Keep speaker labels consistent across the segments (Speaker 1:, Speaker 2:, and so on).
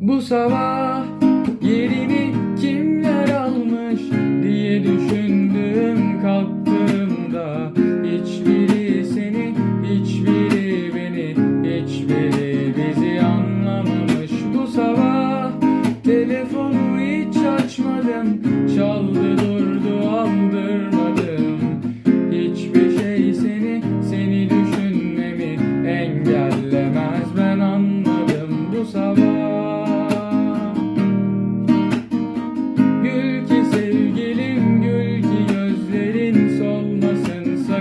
Speaker 1: Bu sabah yerini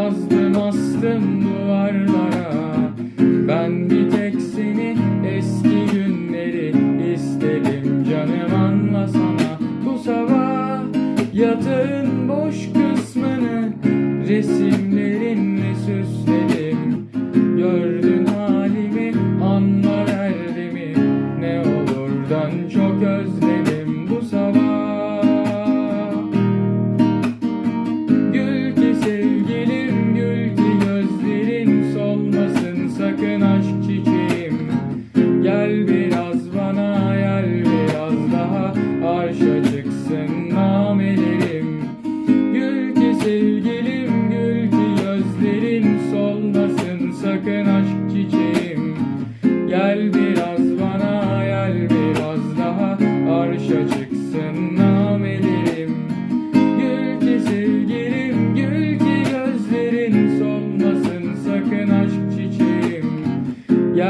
Speaker 1: yazdım astım duvarlara. Ben bir tek seni eski günleri istedim. Canım anlasana Bu sabah yatağın boş kısmını resimlerinle